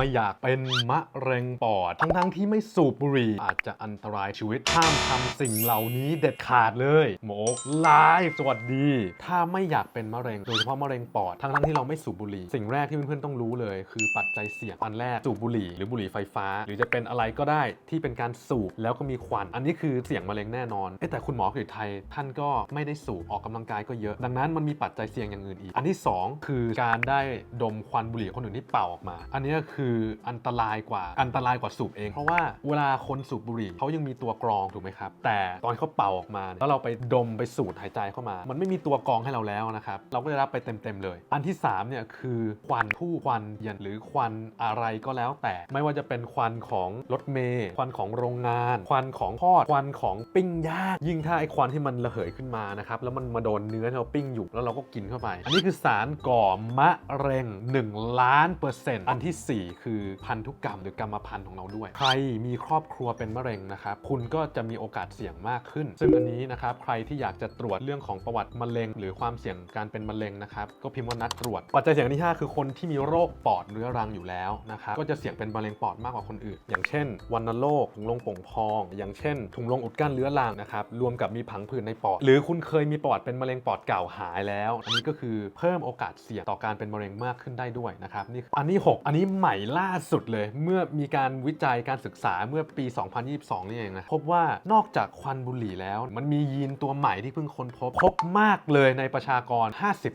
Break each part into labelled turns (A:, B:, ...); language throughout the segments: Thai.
A: ไม่อยากเป็นมะเร็งปอด ทั้งๆที่ไม่สูบบุหรี่อาจจะอันตรายชีวิตห้ามทำสิ่งเหล่านี้เด็ดขาดเลยโมกไลฟ์สวัสดี ถ้าไม่อยากเป็นมะเร็งโดยเฉพาะมะเร็งปอดทั้งๆที่เราไม่สูบบุหรี่ สิ่งแรกที่เพื่อนๆต้องรู้เลย คือปัจจัยเสี่ยงอันแรกสูบบุหรี่ หรือบุหรี่ไฟฟ้า หรือจะเป็นอะไรก็ได้ที่เป็นการสูบแล้วก็มีควัน อันนี้คือเสี่ยงมะเร็งแน่นอนแต่คุณหมอกฤษไทยท่านก็ไม่ได้สูบออกกำลังกายก็เยอะ ดังนั้นมันมีปัจจัยเสี่ยงอย่างอื่นอีก อันที่สองคือการได้ดมควันบุหรี่คนอื่นที่เป่าออกมา อันนี้คืออันตรายกว่าอันตรายกว่าสูบเอง เพราะว่าเวลาคนสูบบุหรี่เขายังมีตัวกรองถูกไหมครับ แต่ตอนเขาเป่าออกมา แล้วเราไปดมไปสูดหายใจเข้ามา มันไม่มีตัวกรองให้เราแล้วนะครับเราก็ได้รับไปเต็มๆเลย อันที่สามเนี่ยคือควันผู้ควันย็นหรือควันอะไรก็แล้ว แต่ไม่ว่าจะเป็นควันของรถเมล์ควันของโรงงาน ควันของทอดควันของปิ้งย่างยิ่งถ้าไอควันที่มันระเหยขึ้นมานะครับแล้วมันมาโดนเนื้อที่เราปิ้งอยู่แล้วเราก็กินเข้าไป อันนี้คือสารก่อมะเร็ง 1 ล้านเปอร์เซ็นต์อันทีสี่4คือพันธุกรรมหรือกรรมพันธุ์ของเราด้วย ใครมีครอบครัวเป็นมะเร็งนะครับ คุณก็จะมีโอกาสเสี่ยงมากขึ้น ซึ่งอันนี้นะครับ ใครที่อยากจะตรวจเรื่องของประวัติมะเร็ง หรือความเสี่ยงการเป็นมะเร็งนะครับ ก็พิมพ์ว่านัดตรวจ ปัจจัยเสี่ยงอันที่ 5 คือคนที่มีโรคปอดเรื้อรังอยู่แล้วนะครับ ก็จะเสี่ยงเป็นมะเร็งปอดมากกว่าคนอื่น อย่างเช่นวัณโรคถุงลมป่งพอง อย่างเช่น ถุงลมอุดกั้นเรื้อรังนะครับ รวมกับมีผังผืดในปอด หรือคุณเคยมีประวัติเป็นมะเร็งปอดเก่าหายแล้ว อันนี้ก็คือเพิ่มโอกาสเสี่ยงต่อการเป็นมะเร็งมากขึ้นได้ด้วยนะครับ นี่ อันนี้ 6 อันนี้ใหม่ล่าสุดเลย เมื่อมีการวิจัยการศึกษาเมื่อปี 2022 นี่เองนะ พบว่านอกจากควันบุหรี่แล้ว มันมียีนตัวใหม่ที่เพิ่งค้นพบ พบมากเลยในประชากร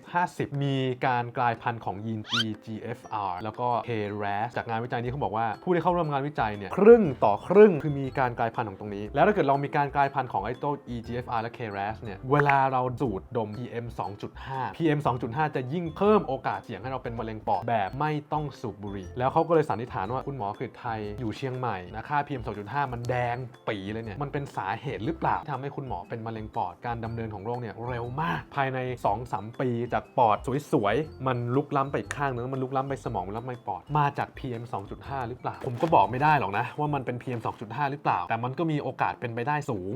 A: 50-50 มีการกลายพันธุ์ของยีน EGFR แล้วก็ KRAS จากงานวิจัยนี้เขาบอกว่า ผู้ที่เข้าร่วมงานวิจัยเนี่ยครึ่งต่อครึ่งคือมีการกลายพันธุ์ของตรงนี้ แล้วถ้าเกิดเรามีการกลายพันธุ์ของไอ้ตัว EGFR และ KRAS เนี่ยเวลาเราสูดดม PM 2.5 PM 2.5 จะยิ่งเพิ่มโอกาสเสี่ยงให้เราเป็นมะเร็งปอดแบบไม่ต้องสูบบุหรี่แล้วเขาก็เลยสันนิษฐานว่าคุณหมอกฤษไทยอยู่เชียงใหม่นะค่า PM 2.5 มันแดงปีเลยเนี่ยมันเป็นสาเหตุหรือเปล่าที่ทำให้คุณหมอเป็นมะเร็งปอดการดำเนินของโรคเนี่ยเร็วมาก ภายใน 2-3 ปีจากปอดสวยๆ มันลุกล้ำไปข้างนึงมันลุกล้ำไปสมองมันล้ำไปปอดมาจาก PM 2.5 หรือเปล่า ผมก็บอกไม่ได้หรอกนะ ว่ามันเป็น PM 2.5 หรือเปล่า แต่มันก็มีโอกาสเป็นไปได้สูง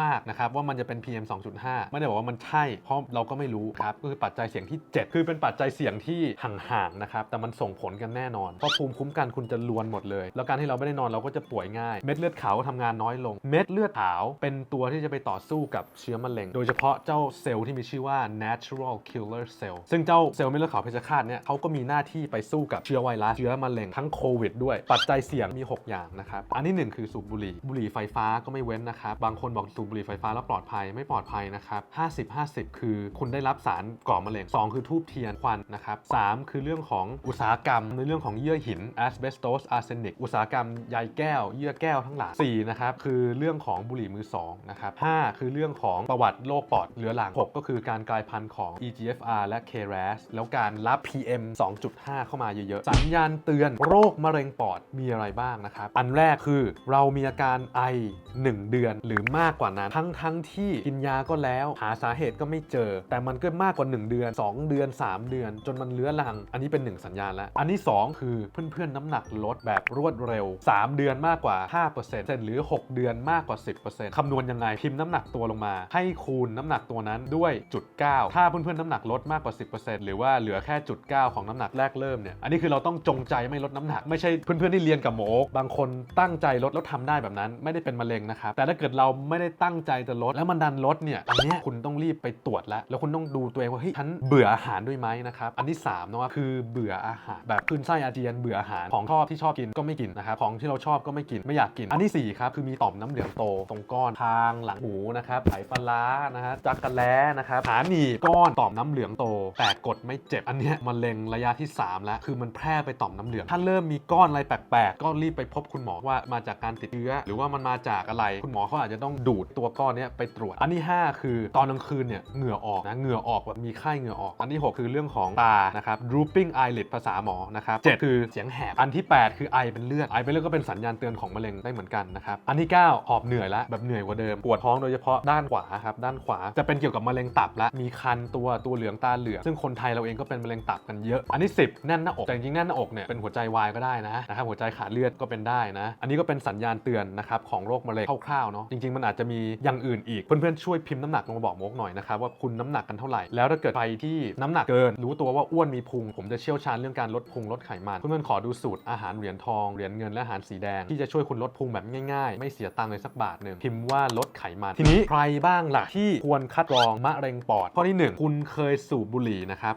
A: มากๆนะครับว่ามันจะเป็น PM 2.5 ไม่ได้บอกว่ามันใช่เพราะเราก็ไม่รู้ครับก็คือปัจจัยเสี่ยงที่ 7 คือเป็นปัจจัยเสี่ยงที่ห่างๆนะครับแต่มันส่งผลกันแน่นอนเพราะภูมิคุ้มกันคุณจะลวนหมดเลย แล้วการที่เราไม่ได้นอนเราก็จะป่วยง่าย เม็ดเลือดขาวก็ทำงานน้อยลง เม็ดเลือดขาวเป็นตัวที่จะไปต่อสู้กับเชื้อมะเร็ง โดยเฉพาะเจ้าเซลล์ที่มีชื่อว่า natural killer cell ซึ่งเจ้าเซลล์เม็ดเลือดขาวเพชฌฆาตเนี่ยเขาก็มีหน้าที่ไปสู้กับเชื้อไวรัสเชื้อมะเร็งทั้งโควิดด้วย ปัจจัยเสี่ยงมี 6 อย่างนะครับอันที่1คือสูบบุหรี่บุหรี่ไฟฟ้าก็ไม่เว้นนะครับบางคนบอกสูบบุหรี่ไฟฟ้าแล้วปลอดภัยไม่ปลอดภัยนะครับ50 50 คือคุณได้รับสารก่อมะเร็ง2คือทูบเทียนควันนะครับ3คือเรื่องของอุตสาหกรรมในเรื่องของเยื่อหิน asbestos arsenic อุตสาหกรรมใยแก้ว เยื่อแก้วทั้งหลาย4นะครับคือเรื่องของบุหรี่มือสองนะครับ5คือเรื่องของประวัติโรคปอดเรื้อรัง 6 ก็คือการกลายพันธุ์ของ EGFR และ KRAS แล้วการรับ PM 2.5 เข้ามาเยอะๆ สัญญาณเตือนโรคมะเร็งปอดมีอะไรบ้างนะครับ อันแรกคือเรามีอาการไอ 1 เดือนหรือมากกว่านั้น ทั้งทั้งที่กินยาก็แล้วหาสาเหตุก็ไม่เจอ แต่มันก็มากกว่า 1 เดือน 2 เดือน 3 เดือน จนมันเลื้อรัง อันนี้เป็น 1 สัญญาณแล้ว อันที่ 2 คือเพื่อนๆ น้ำหนักลดแบบรวดเร็ว 3 เดือนมากกว่า 5%หรือ 6 เดือนมากกว่า 10%คำนวณยังไงพิมพ์น้ำหนักตัวลงมา ให้คูณน้ำหนักตัวนั้นด้วยจุด9ถ้าเพื่อนๆ น้ำหนักลดมากกว่า 10%หรือว่าเหลือแค่จุด9ของน้ำหนักแรกเริ่มเนี่ยอันนี้คือเราต้องจงใจไม่ลดน้ำหนักไม่ใช่เพื่อนๆที่เรียนกับหมอบางคนตั้งใจลดแล้วทำได้แบบนั้น ไม่ได้เป็นมะเร็งนะครับแต่ถ้าเกิดเราไม่ได้ตั้งใจจะลดแล้วมันดันลดเนี่ยอันนี้คุณต้องรีบไปตรวจแล้ว แล้วคุณต้องดูตัวเองว่าเฮ้ยฉันเบื่ออาหารด้วยไหมนะครับอันที่3นะคือเบื่ออาหารแบบคืนไส้อาเจียนเบออาหารของชอบที่ชอบกินก็ไม่กินนะครับของที่เราชอบก็ไม่กินไม่อยากกิน อันที่สี่ครับคือมีต่อมน้ำเหลืองโตตรงก้อนทางหลังหูนะครับไขปลาร้านะฮะจักระแล้นะครับขาหนีบก้อนต่อมน้ำเหลืองโต แต่กดไม่เจ็บอันนี้มะเร็งระยะที่ 3 แล้ว คือมันแพร่ไปต่อมน้ำเหลือง ถ้าเริ่มมีก้อนอะไรแปลกๆ ก็รีบไปพบคุณหมอว่ามาจากการติดเชื้อ หรือว่ามันมาจากอะไร คุณหมอเขาอาจจะต้องดูดตัวก้อนนี้ไปตรวจ อันที่5คือตอนกลางคืนเนี่ยเหงื่อออกนะเหงื่อออกแบบมีไข้เหงื่อออก อันที่ 6 คือเรื่องของตานะครับ drooping eyelid ภาษาหมอนะครับเจ็ดคือเสียงแหบ อันที่ 8 คือไอเป็นเลือด ไอเป็นเลือดก็เป็นสัญญาณเตือนของมะเร็งได้เหมือนกันนะครับ อันที่ 9 หอบเหนื่อยล้วแบบเหนื่อยกว่าเดิม ปวดท้องโดยเฉพาะด้านขวาครับ ด้านขวาจะเป็นเกี่ยวกับมะเร็งตับละ มีคันตัวตัวเหลืองตาเหลืองซึ่งคนไทยเราเองก็เป็นมะเร็งตับกันเยอะ อันที่ 10 แน่นหน้าอก แต่จริงๆแน่นหน้าอกเนี่ยเป็นหัวใจวายก็ได้นะนะครับ หัวใจขาดเลือดก็เป็นได้นะ อันนี้ก็เป็นสัญญาณเตือนนะครับของโรคมะเร็งคร่าวๆเนาะ จริงๆมันอาจจะมีอย่างอื่นอีก เพื่อนๆช่วยพิมพ์น้ำหนักลงมาบอกโมกหน่อยนะครับว่าคุณน้ำหนักกันเท่าไหร่ แล้วถ้าเกิดใครที่น้ำหนักเกิน รู้ตัวว่าอ้วนมีพุงผมจะเชี่ยวชาญเรื่องการลดพุงลดไขมันเพื่อนๆขอดูสูตรอาหารเหรียญทอง เหรียญเงินและอาหารสีแดง ที่จะช่วยคุณลดพุงแบบง่ายๆ ไม่เสียตังค์เลยสักบาทหนึ่งพิมพ์ว่าลดไขมันทีนี้ใครบ้างล่ะที่ควรคัดกรองมะเร็งปอด ข้อที่ 1 คุณเคยสูบบุหรี่นะครับ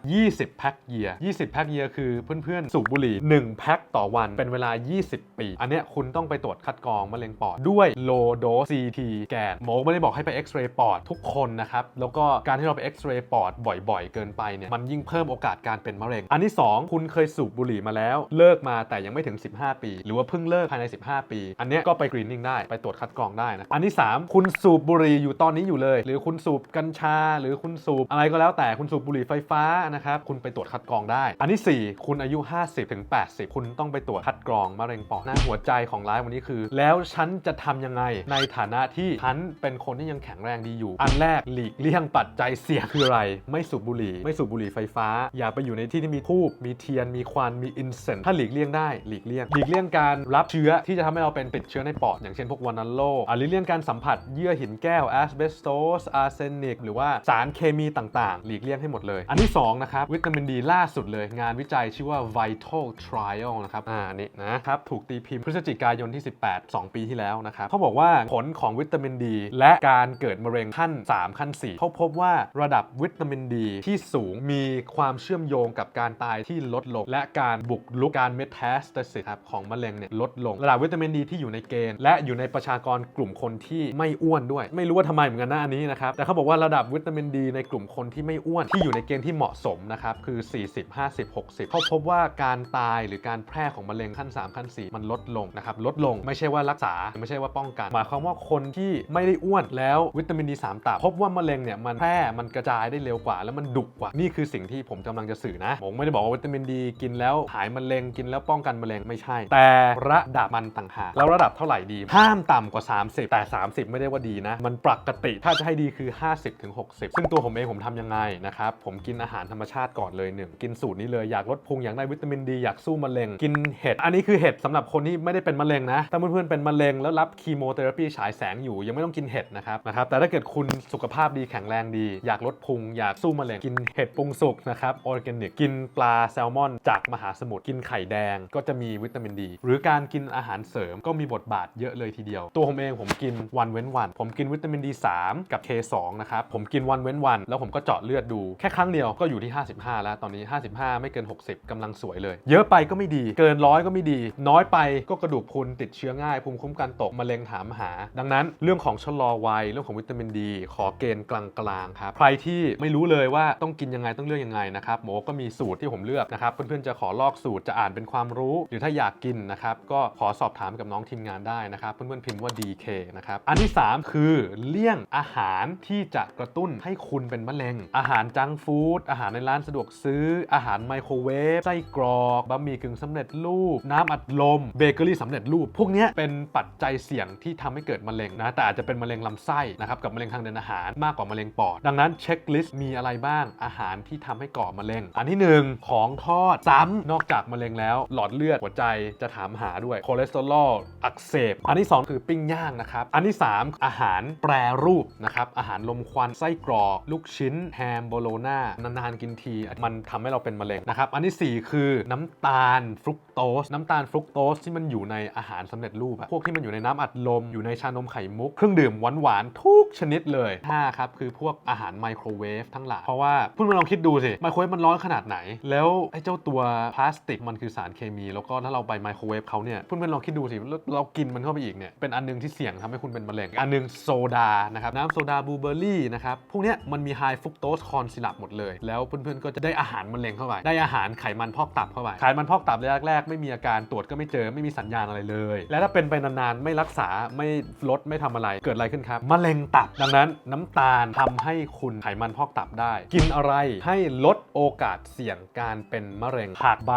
A: 20 แพ็คเยียร์ 20 แพ็คเยียร์คือเพื่อนๆ สูบบุหรี่ 1 แพ็คต่อวันเป็นเวลา 20 ปี อันเนี้ยคุณต้องไปตรวจคัดกรองมะเร็งปอดด้วย low dose CT แกนหมอไม่ได้บอกให้ไปเอ็กซเรย์ปอดทุกคนนะครับแล้วก็การที่เราไปเอ็กซเรย์ปอดบ่อยๆ เกินไปเนี่ยมันยิ่งเพิ่มโอกาสการเป็นมะเร็ง อันที่ 2 คุณเคยสูบบุหรี่มาแล้วเลิกมาแต่ยังไม่ถึง 15 ปี หรือว่าเพิ่งเลิกภายใน 15 ปี อันนี้ก็ไปกรีนนิ่งได้ไปตรวจคัดกรองได้นะอันที่ 3 คุณสูบบุหรี่อยู่ตอนนี้อยู่เลย หรือคุณสูบกัญชา หรือคุณสูบอะไรก็แล้วแต่คุณสูบบุหรี่ไฟฟ้านะครับคุณไปตรวจคัดกรองได้ อันที่ 4 คุณอายุ 50ถึง80 คุณต้องไปตรวจคัดกรองมะเร็งปอดหน้าหัวใจของไลฟ์วันนี้คือ แล้วฉันจะทำยังไงในฐานะที่ฉันเป็นคนที่ยังแข็งแรงดีอยู่ อันแรกหลีกเลี่ยงปัจจัยเสี่ยงคืออะไร ไม่สูบบุหรี่ ไม่สูบบุหรี่ไฟฟ้า อย่าไปอยู่ในที่ที่มีทูบมีเทียนมีควันมีอินเซนถ้าหลีกเลี่ยงได้หลีกเลี่ยง หลีกเลี่ยงการรับเชื้อที่จะทำให้เราเป็นติดเชื้อในปอด อย่างเช่นพวกวานาโลอะหลีกเลี่ยงการสัมผัสเยื่อหินแก้วแอสเบสโตสอาร์เซนิกหรือว่าสารเคมีต่างๆ หลีกเลี่ยงให้หมดเลย อันที่สองนะครับวิตามินดีล่าสุดเลย งานวิจัยชื่อว่า Vital Trial นะครับอ่านี่นะครับถูกตีพิมพ์พฤศจิกายนที่ 18 2 ปีที่แล้วนะครับเขาบอกว่าผลของวิตามินดี และการเกิดมะเร็งขั้น 3 ขั้น 4 เขาพบว่าระดับวิตามินดีที่สูงมีความเชื่อมโยงกับการตายที่ลดลง และการบุกลุกการเมตาสเตซิสครับของมะเร็งเนี่ยลดลงระดับวิตามินดีที่อยู่ในเกณฑ์ และอยู่ในประชากรกลุ่มคนที่ไม่อ้วนด้วย ไม่รู้ว่าทำไมเหมือนกันนะอันนี้นะครับแต่เขาบอกว่าระดับวิตามินดีในกลุ่มคนที่ไม่อ้วนที่อยู่ในเกณฑ์ที่เหมาะสมนะครับคือ 40 50 60 เขาพบว่าการตายหรือการแพร่ของมะเร็งขั้น 3 ขั้น 4 มันลดลงนะครับลดลงไม่ใช่ว่ารักษาไม่ใช่ว่าป้องกัน หมายความว่าคนที่ไม่ได้อ้วนแล้ววิตามินดี3ต่ำพบว่ามะเร็งเนี่ยมันแพร่มันกระจายได้เร็วกว่า แล้วมันดุกว่านี่คือสิ่งที่ผมกำลังจะสื่อนะผมไม่ได้บอกว่าวิตามินดีกินแล้วหายมะเร็งกินแล้วป้องกันมะเร็งไม่ใช่ แต่ระดับมันต่างหากแล้วระดับเท่าไหร่ดี ห้ามต่ำกว่า 30 แต่ 30 ไม่ได้ว่าดีนะ มันปกติถ้าจะให้ดีคือ50ถึง60 ซึ่งตัวผมเองผมทำยังไงนะครับ ผมกินอาหารธรรมชาติก่อนเลยหนึ่งกินสูตรนี้เลยอยากลดพุงอยากได้วิตามินดีอยากสู้มะเร็ง กินเห็ด อันนี้คือเห็ดสำหรับคนที่ไม่ได้เป็นมะเร็งนะถ้าเพื่อนๆเป็นมะเร็งแล้วรับคีโมเทอราปีฉายแสงอยู่ยังไม่ต้องกินเห็ดนะครับนะครับแต่ถ้าเกิดคุณสุขภาพดีแข็งแรงดี อยากลดพุงอยากสู้มะเร็งกินเห็ดปรุงสุกนะครับออร์แกนิกกินปลาแซลมอนจากมหาสมุทรกินไขแดงก็จะมีวิตามินดี หรือการกินอาหารเสริมก็มีบทบาทเยอะเลยทีเดียว ตัวผมเองผมกินวันเว้นวัน ผมกินวิตามินดี 3 กับ K2 นะครับผมกินวันเว้นวัน แล้วผมก็เจาะเลือดดูแค่ครั้งเดียวก็อยู่ที่ 55 แล้วตอนนี้ 55 ไม่เกิน 60กำลังสวยเลย เยอะไปก็ไม่ดี เกินร้อยก็ไม่ดี น้อยไปก็กระดูกพุนติดเชื้อง่ายภูมิคุ้มกันตกมะเร็งถามหา ดังนั้นเรื่องของชะลอวัยเรื่องของวิตามินดี ขอเกณฑ์กลางๆครับใครที่ไม่รู้เลยว่าต้องกินยังไงต้องเลือกยังไงนะครับหมอก็มีสูตรที่ผมเลือกนะครับเพื่อนๆจะขอลอกสูตรจะอ่านเป็นความรู้ หรือถ้าอยากกินนะครับก็ขอสอบถามกับน้องทีมงานได้นะครับเพื่อนๆพิมพ์ว่า DK นะครับอันที่ 3 คือเลี่ยงอาหารที่จะกระตุ้นให้คุณเป็นมะเร็ง อาหารจังฟู้ดอาหารในร้านสะดวกซื้อ อาหารไมโครเวฟไส้กรอกบะหมี่กึ่งสำเร็จรูป น้ำอัดลมเบเกอรี่สำเร็จรูป พวกนี้เป็นปัจจัยเสี่ยงที่ทำให้เกิดมะเร็งนะแต่อาจจะเป็นมะเร็งลำไส้นะครับกับมะเร็งทางเดินอาหารมากกว่ามะเร็งปอด ดังนั้นเช็คลิสต์มีอะไรบ้างอาหารที่ทำให้ก่อมะเร็ง อันที่หนึ่งของทอดซ้ำนอกจากมะเร็งแล้ว หลอดเลือดหัวใจจะถามหาด้วยคอเลสเตอรอลอักเสบ อันที่ 2 คือปิ้งย่างนะครับ อันที่ 3 อาหารแปรรูปนะครับ อาหารลมควันไส้กรอกลูกชิ้น แฮมโบโลนานานๆกินที มันทำให้เราเป็นมะเร็งนะครับ อันทีสี่4 คือน้ำตาลฟรุกโตสน้ำตาลฟรุกโตสที่มันอยู่ในอาหารสำเร็จรูปอะพวกที่มันอยู่ในน้ำอัดลมอยู่ในชานมไข่มุกเครื่องดื่มหวานๆทุกชนิดเลย5ครับคือพวกอาหารไมโครเวฟทั้งหลายเพราะว่าพื่อนๆลองคิดดูสิไมโครเวฟมันร้อนขนาดไหน แล้วไอ้เจ้าตัวพลาสติกมันคือสารเคมี แล้วก็ถ้าเราไปไมโครเวฟเขาเนี่ยเพื่อนๆลองคิดดูสิเรากินมันเข้าไปอีกเนี่ยเป็นอันหนึงที่เสี่ยงทำให้คุณเป็นมะเร็งอันหนึงโซดานะครับน้ำโซดาบลูเบอร์รี่นะครับพวกเนี้ยมันมีไฮฟุกโตสคอนซิลับหมดเลย แล้วเพื่อนๆก็จะได้อาหารมะเร็งเข้าไปได้อาหารไขมันพอกตับเข้าไปไขมันพอกตับระยะแรกๆไม่มีอาการตรวจก็ไม่เจอไม่มีสัญญาณอะไรเลย และถ้าเป็นไปนานๆไม่รักษาไม่ลดไม่ทำอะไรเกิดอะไรขึ้นครับมะเร็งตับดังนั้นน้ำตาลทำให้คุณไขมันพอกตับได้ กินอะไรให้ลดโอกาสเสี่ยงการเป็นมะเร็งผักใบ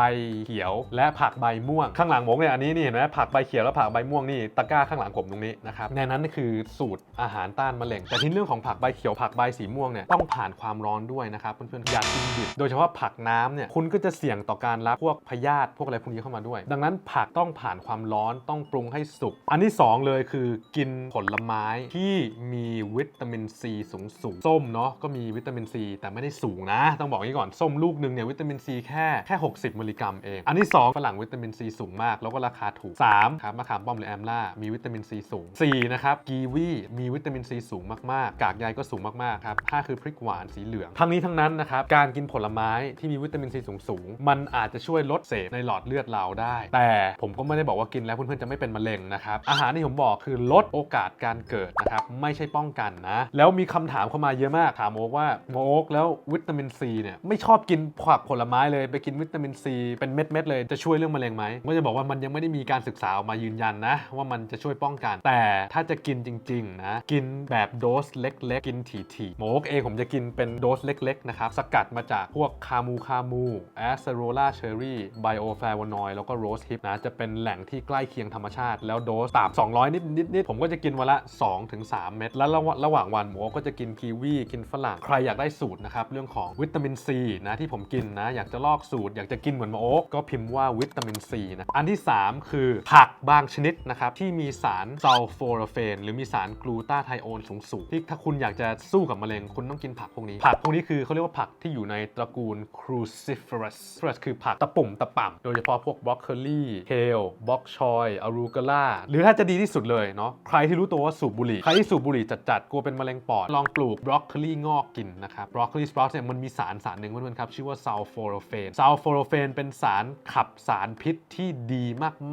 A: เขียว และผักใบม่วง ข้างหลังผมเนี่ยอันนี้นี่เห็นไหมผักใบเขียวและผักใบม่วงนี่ตะกร้าข้างหลังผมตรงนี้นะครับในนั้นนี่คือสูตรอาหารต้านมะเร็ง แต่ที่เรื่องของผักใบเขียวผักใบสีม่วงเนี่ยต้องผ่านความร้อนด้วยนะครับเพื่อนๆอย่ากินดิบโดยเฉพาะผักน้ำเนี่ยคุณก็จะเสี่ยงต่อการรับพวกพยาธิพวกอะไรพวกนี้เข้ามาด้วย ดังนั้นผักต้องผ่านความร้อนต้องปรุงให้สุก อันที่สองเลยคือกินผลไม้ที่มีวิตามินซีสูงสูงส้มเนาะก็มีวิตามินซีแต่ไม่ได้สูงนะ ต้องบอกงนี้ก่อนส้มลูกหนึ่งเนี่ยวิตามินซีแค่แค่ 60มิลลิกรัมเองอันที่2ฝรั่งวิตามินซีสูงมาก แล้วก็ราคาถูก 3. ครับมะขามป้อมหรือแอมล่ามีวิตามินซีสูง 4. นะครับกีวีมีวิตามินซีสูงมากๆ กากใยก็สูงมากๆครับ5คือพริกหวานสีเหลือง ทั้งนี้ทั้งนั้นนะครับการกินผลไม้ที่มีวิตามินซีสูงๆมันอาจจะช่วยลดเศษในหลอดเลือดเราได้ แต่ผมก็ไม่ได้บอกว่ากินแล้วเพื่อนๆจะไม่เป็นมะเร็งนะครับอาหารที่ผมบอกคือลดโอกาสการเกิดนะครับไม่ใช่ป้องกันนะแล้วมีคำถามเข้ามาเยอะมากถามโอ๊กว่าโอ๊กแล้ววิตามินซีเนี่ยไม่ชอบกินผักผลไม้เลยไปกินวิตามินซีเป็นเม็ดๆเลยจะช่วยเรื่องมะเร็งไหมก็จะบอกว่ามันยังไม่ได้มีการศึกษาออกมายืนยันนะ ว่ามันจะช่วยป้องกัน แต่ถ้าจะกินจริงๆนะกินแบบโดสเล็กๆ กินถี่ๆโมกเองผมจะกินเป็นโดสเล็กๆนะครับสกัดมาจากพวกคามูคามูแอสเซโรลาเชอรี่ไบโอแฟวานอยแล้วก็โรสฮิปนะจะเป็นแหล่งที่ใกล้เคียงธรรมชาติ แล้วโดสตาม200 นิดนิดนิดผมก็จะกินวันละ 2-3 เม็ดแล้วระหว่างระหว่างวันหมูก็จะกินกีวีกินฝรั่งใครอยากได้สูตรนะครับเรื่องของวิตามินซีนะที่ผมกินนะอยากจะลอกสูตรอยากจะกินเหมือนหมอโอ๊กก็พิมพ์ว่าวิตามินซีนะอันที่ 3 คือผักบางชนิดนะครับที่มีสารซัลโฟราเฟน หรือมีสารกลูตาไทโอนสูงๆที่ถ้าคุณอยากจะสู้กับมะเร็งคุณต้องกินผักพวกนี้ ผักพวกนี้คือเขาเรียกว่าผักที่อยู่ในตระกูล cruciferous คือผักตะปุ่มตะป่ำโดยเฉพาะพวกบรอกโคลี่เคลบล็อกชอยอารูกาล่าหรือถ้าจะดีที่สุดเลยเนาะใครที่รู้ตัวว่าสูบบุหรี่ ใครที่สูบบุหรี่จัดๆกลัวเป็นมะเร็งปอด ลองปลูกบรอกโคลีงอกกินนะครับบรอกโคลีสปรอตเนี่ยมันมีสารสารหนึ่งเพื่อนๆครับ ชื่อว่าซัลโฟโรเฟนซัลโฟโรเฟนเป็นสารขับสารพิษที่ดี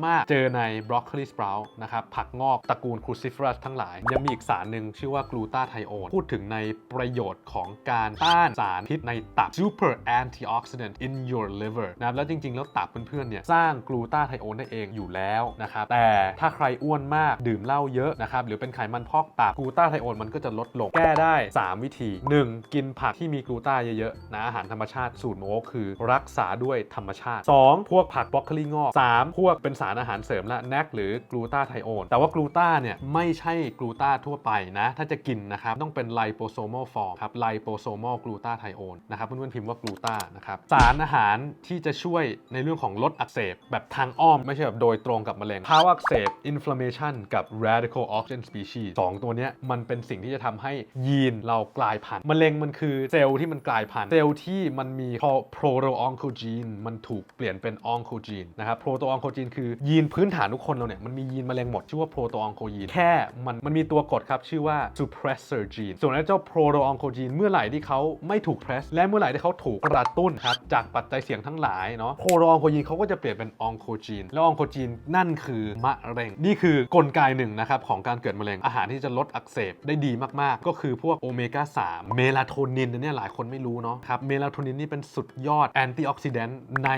A: มาก ๆ เจอในบรอกโคลีสปรอตนะครับ ผักงอกตระกูลครูซิฟรัสทั้งหลาย ยังมีอีกสารหนึ่งชื่อว่ากลูตาไทโอนพูดถึงในประโยชน์ของการต้านสารพิษในตับ super antioxidant in your liver นะครับแล้วจริง ๆ แล้วตับเพื่อนๆเนี่ยสร้างกลูตาไทโอนได้เองอยู่แล้วนะครับแต่ถ้าใครอ้วนมากดื่มเหล้าเยอะนะครับหรือเป็นไขมันพอกตับกลูตาไทโอนมันก็จะลดลงแก้ได้ 3 วิธี 1. กินผักที่มีกลูตาเยอะๆนะอาหารธรรมชาติสูตรโมกคือรักษาด้วยธรรมชาติ 2. พวกผักบรอกโคลีงอก 3. พวกเป็นสารอาหารเสริมละแนกหรือกลูตาไทโอนแต่ว่ากลูตาเนี่ยไม่ใช่กลูตาทั่วไปนะ ถ้าจะกินนะครับต้องเป็นไลโปโซมอลฟอร์มครับไลโปโซมอลกลูตาไทโอนนะครับเพื่อนๆพิมพ์ว่ากลูตานะครับสารอาหารที่จะช่วยในเรื่องของลดอักเสบ แบบทางอ้อมไม่ใช่แบบโดยตรงกับมะเร็งภาวะอักเสบ inflammation กับ radical oxygen species สองตัวเนี้ยมันเป็นสิ่งที่จะทำให้ยีนเรากลายพันธุ์มะเร็งมันคือเซลล์ที่มันกลายพันธุ์เซลล์ที่มันมีพอ proto oncogene มันถูกเปลี่ยนเป็น oncogene นะครับ proto oncogene คือยีนพื้นฐานทุกคนเราเนี่ยมันมียีนมะเร็งหมดชื่อว่า proto oncogene แค่มันมันมีตัวกดครับชื่อว่า suppressor gene ส่วนไอ้เจ้า proto oncogene เมื่อไหร่ที่เขาไม่ถูก press และเมื่อไหร่ที่เขาถูกกระตุ้นครับจากปัจจัยเสี่ยงทั้งหลายเนาะ proto oncogene เขาก็จะเปลี่ยนเป็น oncogene แล้ว oncogene นั่นคือมะเร็ง นี่คือกลไกหนึ่งนะครับของการเกิดมะเร็งอาหารที่จะลดอักเสบได้ดีมากๆ ก็คือพวกโอเมก้า3เมลาโทนินอันเนี่ยหลายคนไม่รู้เนาะครับเมลาโทนินนี่เป็นสุดยอดแอนตี้ออกซิแดนต์ใน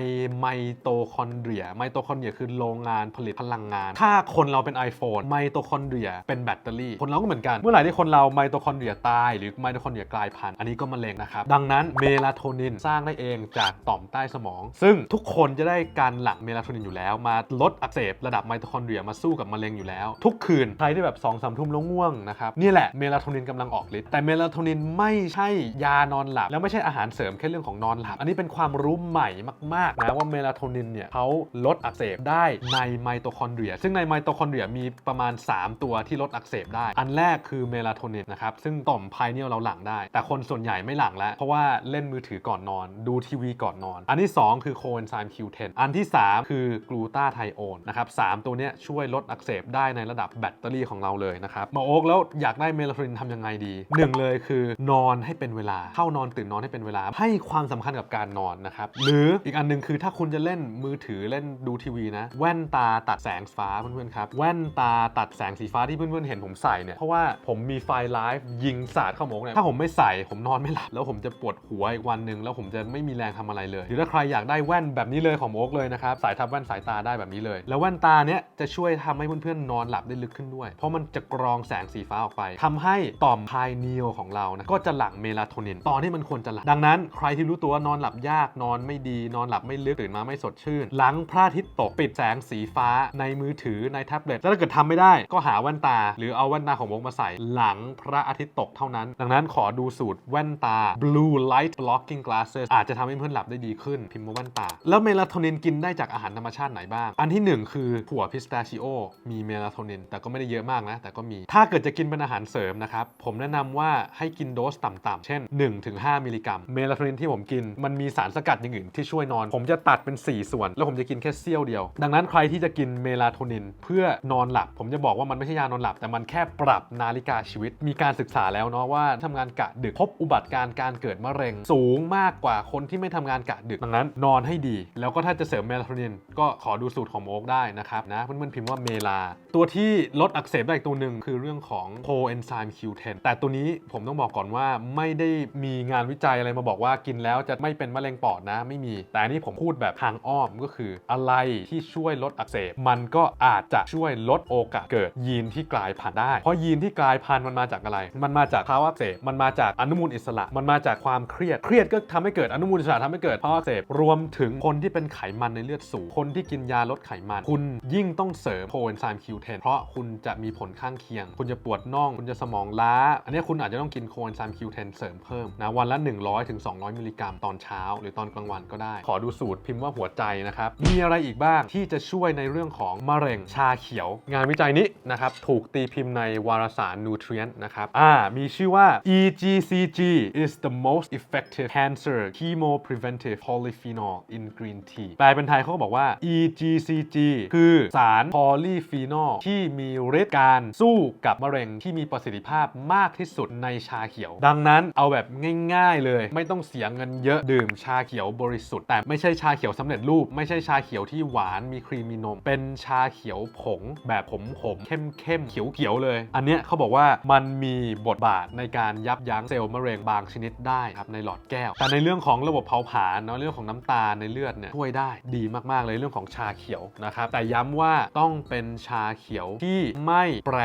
A: ไมโตคอนเดรีย ไมโตคอนเดรียคือโรงงานผลิตพลังงาน ถ้าคนเราเป็น iPhone ไมโตคอนเดรียเป็นแบตเตอรี่ คนเราก็เหมือนกัน เมื่อไหร่ที่คนเราไมโตคอนเดรียตายหรือไมโตคอนเดรียกลายพันธุ์ อันนี้ก็มะเร็งนะครับ ดังนั้นเมลาโทนินสร้างได้เองจากต่อมใต้สมอง ซึ่งทุกคนจะได้การหลั่งเมลาโทนินอยู่แล้ว มาลดอักเสบระดับไมโตคอนเดรียมาสู้กับมะเร็งอยู่แล้ว ทุกคืนใครที่แบบ2องสามทุ่มแล้วง่วงนะครับนี่แหละเมลาโทนินกำลังออกฤทธิ์แต่เมลาโทนินไม่ใช่ยานอนหลับแล้วไม่ใช่อาหารเสริมแค่เรื่องของนอนหลับอันนี้เป็นความรู้ใหม่มากๆนะว่าเมลาโทนินเนี่ยเขาลดอักเสบได้ในไมโตคอนเดรีย ซึ่งในไมโตคอนเดรียมีประมาณ 3 ตัวที่ลดอักเสบได้ อันแรกคือเมลาโทนินนะครับ ซึ่งต่อมภายเนี่ยเราหลั่งได้ แต่คนส่วนใหญ่ไม่หลั่งแล้ว เพราะว่าเล่นมือถือก่อนนอน ดูทีวีก่อนนอน อันที่ 2 คือโคเอนไซม์ Q10 อันที่ 3 คือกลูตาไทโอนนะครับสามตัวเนี้ยช่วยลดอักเสบได้ในระดับแบตเตอรี่ของเราเลยนะครับมอโอ๊กแล้วอยากได้เมลาโทนินทำยังไงดีหนึ่งเลยคือนอนให้เป็นเวลาเข้านอนตื่นนอนให้เป็นเวลา ให้ความสำคัญกับการนอนนะครับหรืออีกอันหนึ่งคือถ้าคุณจะเล่นมือถือเล่นดูทีวีนะ แว่นตาตัดแสงฟ้าเพื่อนๆครับ แว่นตาตัดแสงสีฟ้าที่เพื่อนๆเห็นผมใส่เนี่ย เพราะว่าผมมีไฟไลฟ์ยิงสาดเข้าหมกเนี่ยถ้าผมไม่ใส่ผมนอนไม่หลับ แล้วผมจะปวดหัวอีกวันหนึ่งแล้วผมจะไม่มีแรงทำอะไรเลย หรือถ้าใครอยากได้แว่นแบบนี้เลยของโอ๊กเลยนะครับสายทับแว่นสายตาได้แบบนี้เลย แล้วแว่นตาเนี้ยจะช่วยทำให้เพื่อนๆนอนหลับได้ลึกขึ้นด้วย เพราะมันจะกรองแสงสีฟ้าออกไปทำให้ต่อมพายเนียลของเรานะก็จะหลั่งเมลาโทนินตอนที่มันควรจะหลั่งดังนั้นใครที่รู้ตัวว่านอนหลับยากนอนไม่ดีนอนหลับไม่ลึกตื่นมาไม่สดชื่น หลังพระอาทิตย์ตกปิดแสงสีฟ้าในมือถือในแท็บเล็ตแล้วถ้าเกิดทำไม่ได้ ก็หาแว่นตา หรือเอาแว่นตาของวงมาใส่ หลังพระอาทิตย์ตกเท่านั้น ดังนั้นขอดูสูตรแว่นตา blue light blocking glasses อาจจะทำให้เพื่อนหลับได้ดีขึ้นพิมพ์ว่าแว่นตา แล้วเมลาโทนินกินได้จากอาหารธรรมชาติไหนบ้าง อันที่หนึ่งคือถั่วพิสตาชิโอมีเมลาโทนินแต่ก็ไม่ได้เยอะมากนะ แต่ก็มีถ้าเกิดจะกินเป็นอาหารเสริมนะครับผมแนะนำว่าให้กินโดสต่ำๆเช่น 1-5 มิลลิกรัมเมลาโทนินที่ผมกินมันมีสารสกัดอย่างอื่นที่ช่วยนอน ผมจะตัดตัดเป็น 4 ส่วน แล้วผมจะกินแค่เสี้ยวเดียว ดังนั้นใครที่จะกินเมลาโทนินเพื่อนอนหลับ ผมจะบอกว่ามันไม่ใช่ยานอนหลับ แต่มันแค่ปรับนาฬิกาชีวิต มีการศึกษาแล้วเนาะว่าทำงานกะดึกพบอุบัติการ์การเกิดมะเร็ง สูงมากกว่าคนที่ไม่ทำงานกะดึกดังนั้นนอนให้ดี แล้วก็ถ้าจะเสริมเมลาโทนินก็ขอดูสูตรของโมกได้นะครับนะเพื่อนๆพิมพ์ว่าเมลา ตัวที่ลดอักเสบได้อีกตัวหนึ่งคือเรื่องของโคเอนไซม์ Q10 แต่ตัวนี้ผมต้องบอกก่อนว่าไม่ได้มีงานวิจัยอะไรมาบอกว่ากินแล้วจะไม่เป็นมะเร็งปอดนะไม่มี แต่นี้ผมพูดแบบทางอ้อมก็คืออะไรที่ช่วยลดอักเสบ มันก็อาจจะช่วยลดโอกาสเกิดยีนที่กลายพันธุ์ได้ เพราะยีนที่กลายพันธุ์มันมาจากอะไร มันมาจากภาวะอักเสบ มันมาจากอนุมูลอิสระ มันมาจากความเครียด เครียดก็ทำให้เกิดอนุมูลอิสระทำให้เกิดภาวะอักเสบ รวมถึงคนที่เป็นไขมันในเลือดสูง คนที่กินยาลดไขมัน คุณยิ่งต้องเสริมโคเอนไซม์ Q10 เพราะคุณจะมีผลข้างเคียง คุณจะปวดน่อง คุณจะสมองล้า อันนี้คุณอาจจะต้องกินโคเอนไซม์ Q10 เสริมเพิ่มนะ วันละ 100ถึง200 มิลลิกรัมตอนเช้า หรือตอนกลางวันก็ได้ ขอดูสูตรพิมพ์ว่าหัวใจนะครับ มีอะไรอีกบ้างที่จะช่วยในเรื่องของมะเร็งชาเขียว งานวิจัยนี้นะครับถูกตีพิมพ์ในวารสาร Nutrient นะครับอ่ามีชื่อว่า EGCG is the most effective cancer chemo preventive polyphenol in green tea แปลเป็นไทยเขาบอกว่า EGCG คือสารพอลีฟีนอลที่มีฤทธิ์การสู้กับมะเร็งที่มีประสิทธิภาพมากที่สุดในชาเขียว ดังนั้นเอาแบบง่าย ๆเลย ไม่ต้องเสียเงินเยอะดื่มชาเขียวบริสุทธิ์แต่ไม่ใช่ชาเขียวสำเร็จรูปไม่ใช่ชาเขียวที่หวานมีครีมมีนม เป็นชาเขียวผงแบบผงๆเข้มๆเขียวๆเลย อันเนี้ยเขาบอกว่ามันมีบทบาทในการยับยั้งเซลล์มะเร็งบางชนิดได้ครับในหลอดแก้ว แต่ในเรื่องของระบบเผาผลาญเนาะเรื่องของน้ำตาลในเลือดเนี่ยช่วยได้ดีมากๆเลยเรื่องของชาเขียวนะครับแต่ย้ำว่าต้องเป็นชาเขียวที่ไม่แปร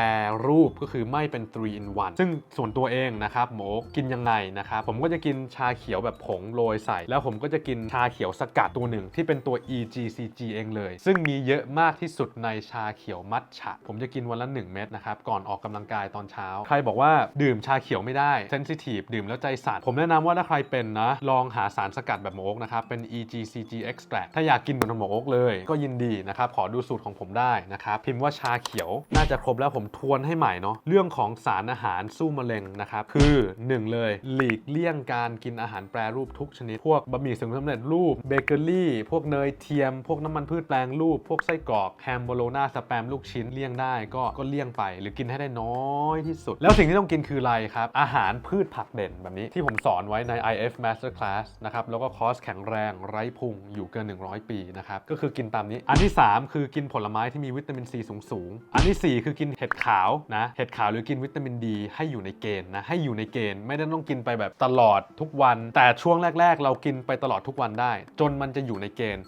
A: รูปก็คือไม่เป็น3 in 1ซึ่งส่วนตัวเองนะครับหมกกินยังไงนะครับผมก็จะกินชาเขียวแบบผงโรยใส่ แล้วผมก็จะกินชาเขียวสกัดตัวหนึ่งที่เป็นตัว EGCG เองเลย ซึ่งมีเยอะมากที่สุดในชาเขียวมัทฉะ ผมจะกินวันละ 1 เม็ดนะครับ ก่อนออกกำลังกายตอนเช้า ใครบอกว่าดื่มชาเขียวไม่ได้เซนซิทีฟดื่มแล้วใจสั่นผมแนะนำว่าถ้าใครเป็นนะ ลองหาสารสกัดแบบหมกนะครับ เป็น EGCG extract ถ้าอยากกินเหมือนหมกเลยก็ยินดีนะครับขอดูสูตรของผมได้นะครับพิมพ์ว่าชาเขียวน่าจะครบแล้วผมทวนให้ใหม่เนาะเรื่องของสารอาหารสู้มะเร็งนะครับคือ 1 เลยหลีกเลี่ยงการกินอาหารแปรรูปทุกชนิดพวกบะหมี่สำเร็จรูปเบเกอรี่พวกเนยเทียม พวกน้ำมันพืชแปลงรูป พวกไส้กรอกแฮมโบโลนาสแปมลูกชิ้นเลี่ยงได้ก็ก็เลี่ยงไป หรือกินให้ได้น้อยที่สุด แล้วสิ่งที่ต้องกินคืออะไรครับ อาหารพืชผักเด่นแบบนี้ที่ผมสอนไว้ใน IF Masterclass นะครับแล้วก็คอร์สแข็งแรงไร้พุงอยู่เกิน 100 ปีนะครับก็คือกินตามนี้ อันที่ 3 คือกินผลไม้ที่มีวิตามินซีสูงๆอันทีสี่4 คือกินเห็ดขาวนะเห็ดขาวหรือกินวิตามินดีให้อยู่ในเกณฑ์นะให้อยู่ในเกณฑ์ไม่ได้ต้องกินไปแบบตลอดทุกวัน แต่ช่วงแรก ๆ เรากินไปตลอดทุกวันได้ จนมันจะอยู่ในเกณฑ์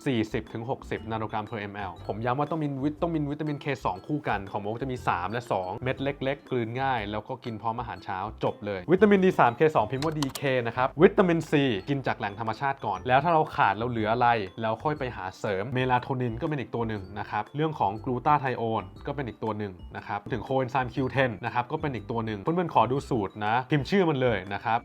A: 40-60 นาโนกรัม per ml ผมย้ำว่าต้องมีวิตต้องมีวิตามิน K2 คู่กัน ของโมกจะมี 3 และ 2 เม็ดเล็ก ๆ กลืนง่าย แล้วก็กินพร้อมอาหารเช้าจบเลย วิตามิน D3 K2 พิมพ์ว่า DK นะครับ วิตามิน C กินจากแหล่งธรรมชาติก่อน แล้วถ้าเราขาดเราเหลืออะไรแล้วค่อยไปหาเสริม เมลาโทนินก็เป็นอีกตัวหนึ่งนะครับ เรื่องของกลูตาไทโอนก็เป็นอีกตัวหนึ่งนะครับ ถึงโคเอนไซม์ Q10 นะครับ ก็เป็นอีกตัวหนึ่ง เพื่อนๆ ขอดูสูตรนะ พิมพ์ชื่อมันเลยนะครับ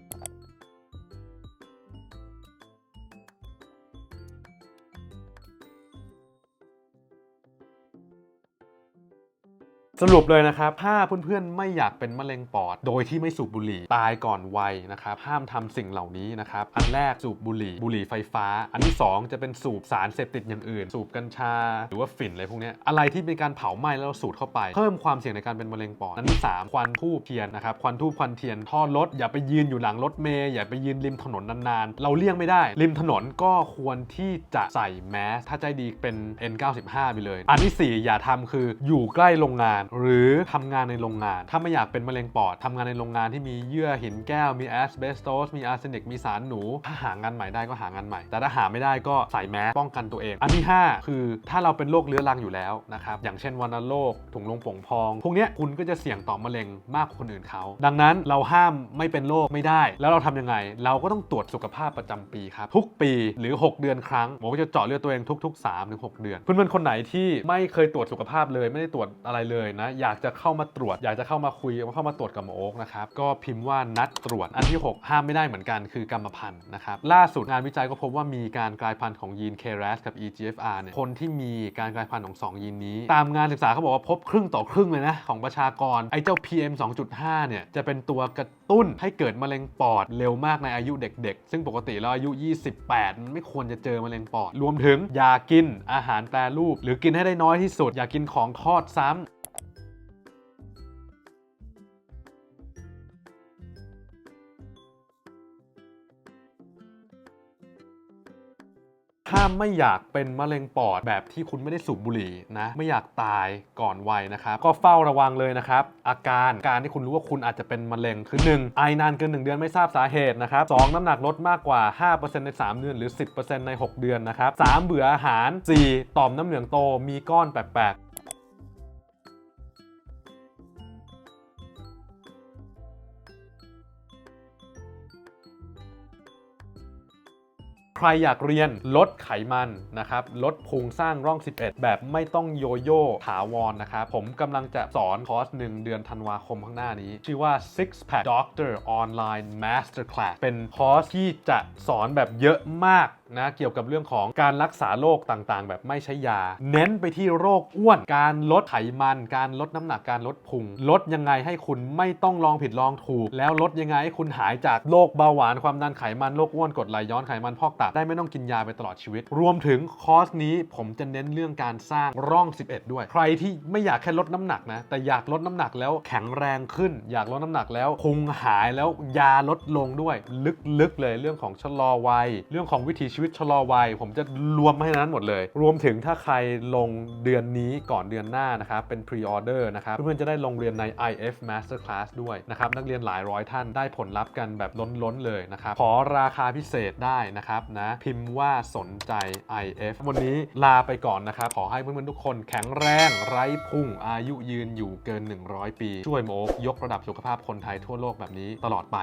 A: สรุปเลยนะครับ ถ้าเพื่อนๆ ไม่อยากเป็นมะเร็งปอด โดยที่ไม่สูบบุหรี่ ตายก่อนวัยนะครับ ห้ามทำสิ่งเหล่านี้นะครับ อันแรกสูบบุหรี่ บุหรี่ไฟฟ้า อันที่ 2 จะเป็นสูบสารเสพติดอย่างอื่น สูบกัญชา หรือว่าฝิ่นอะไรพวกนี้ อะไรที่เป็นการเผาไหม้แล้วสูดเข้าไป เพิ่มความเสี่ยงในการเป็นมะเร็งปอด อันที่ 3 ควันทูบเทียนนะครับ ควันทูบควันเทียน ท่อรถ อย่าไปยืนอยู่หลังรถเมย์อย่าไปยืนริมถนนนานๆ เราเลี่ยงไม่ได้ ริมถนนก็ควรที่จะใส่แมส ถ้าใจดีเป็น N95 ไปเลย อันที่ 4 อย่าทำคืออยู่ใกล้โรงงานหรือทำงานในโรงงาน ถ้าไม่อยากเป็นมะเร็งปอดทำงานในโรงงานที่มีเยื่อหินแก้วมีแอสเบสโตสมีอาร์เซนิกมีสารหนู ถ้าหางานใหม่ได้ก็หางานใหม่ แต่ถ้าหาไม่ได้ก็ใส่แมสป้องกันตัวเอง อันที่ 5 คือถ้าเราเป็นโรคเรื้อรังอยู่แล้วนะครับอย่างเช่นวัณโรคถุงลมโป่งพอง พวกนี้คุณก็จะเสี่ยงต่อมะเร็งมากกว่าคนอื่นเขา ดังนั้นเราห้ามไม่เป็นโรคไม่ได้ แล้วเราทำยังไง เราก็ต้องตรวจสุขภาพประจำปีครับทุกปีหรือ 6 เดือนครั้งหมอก็จะเจาะเลือดตัวเองทุก ๆ3ถึง6เดือน เพื่อนๆคนไหนที่ไม่เคยตรวจสุขภาพเลยไม่ได้ตรวจอะไรเลยนะ อยากจะเข้ามาตรวจ อยากจะเข้ามาคุยเข้ามาตรวจกับหมอโอ๊กนะครับ ก็พิมพ์ว่านัดตรวจ อันที่ 6 ห้ามไม่ได้เหมือนกันคือกรรมพันธุ์นะครับ ล่าสุดงานวิจัยก็พบว่ามีการกลายพันธุ์ของยีน KRAS กับ EGFR เนี่ย คนที่มีการกลายพันธุ์ของ 2 ยีนนี้ ตามงานศึกษาเขาบอกว่าพบครึ่งต่อครึ่งเลยนะของประชากร ไอ้เจ้า PM 2.5 เนี่ยจะเป็นตัวกระตุ้นให้เกิดมะเร็งปอดเร็วมากในอายุเด็ก ๆ ซึ่งปกติแล้วอายุ 28 มันไม่ควรจะเจอมะเร็งปอด รวมถึงอย่ากินอาหารแปรรูป หรือกินให้ได้น้อยที่สุด อย่ากินของทอดซ้ำ ถ้าไม่อยากเป็นมะเร็งปอดแบบที่คุณไม่ได้สูบบุหรี่นะ ไม่อยากตายก่อนวัยนะครับ ก็เฝ้าระวังเลยนะครับ อาการการที่คุณรู้ว่าคุณอาจจะเป็นมะเร็งคือ 1. ไอนานเกิน 1 เดือนไม่ทราบสาเหตุนะครับ 2. น้ำหนักลดมากกว่า 5%ใน 3 เดือนหรือ 10%ใน 6 เดือนนะครับ 3. เบื่ออาหาร 4. ต่อมน้ำเหลืองโตมีก้อนแปลกๆ ใครอยากเรียนลดไขมันนะครับลดพุงสร้างร่อง 11 แบบไม่ต้องโยโย่ถาวรนะครับผมกำลังจะสอนคอร์สหนึ่งเดือนธันวาคมข้างหน้านี้ ชื่อว่า Six Pack Doctor Online Masterclass เป็นคอร์สที่จะสอนแบบเยอะมาก นะเกี่ยวกับเรื่องของการรักษาโรคต่างๆ แบบไม่ใช้ยา เน้นไปที่โรคอ้วน การลดไขมัน การลดน้ำหนักการลดพุง ลดยังไงให้คุณไม่ต้องลองผิดลองถูก แล้วลดยังไงให้คุณหายจากโรคเบาหวานความดันไขมันโรคอ้วนกดไหลย้อนไขมันพอกตับได้ไม่ต้องกินยาไปตลอดชีวิต รวมถึงคอร์สนี้ผมจะเน้นเรื่องการสร้างร่อง 11 ด้วย ใครที่ไม่อยากแค่ลดน้ำหนักนะแต่อยากลดน้ำหนักแล้วแข็งแรงขึ้น อยากลดน้ำหนักแล้วพุงหายแล้วยาลดลงด้วย ลึกๆเลยเรื่องของชะลอวัยเรื่องของวิถีชีีวิตชะลอวัย ผมจะรวมมาให้นั้นหมดเลย รวมถึงถ้าใครลงเดือนนี้ก่อนเดือนหน้านะครับ เป็น pre order นะครับ เพื่อนๆจะได้ลงเรียนใน IF Master Class ด้วยนะครับ นักเรียนหลายร้อยท่านได้ผลลัพธ์กันแบบล้นๆเลยนะครับ ขอราคาพิเศษได้นะครับนะพิมพ์ว่าสนใจ IF วันนี้ลาไปก่อนนะครับ ขอให้เพื่อนๆทุกคนแข็งแรงไร้พุ่งอายุยืนอยู่เกิน 100 ปี ช่วยโมกยกระดับสุขภาพคนไทยทั่วโลกแบบนี้ตลอดไป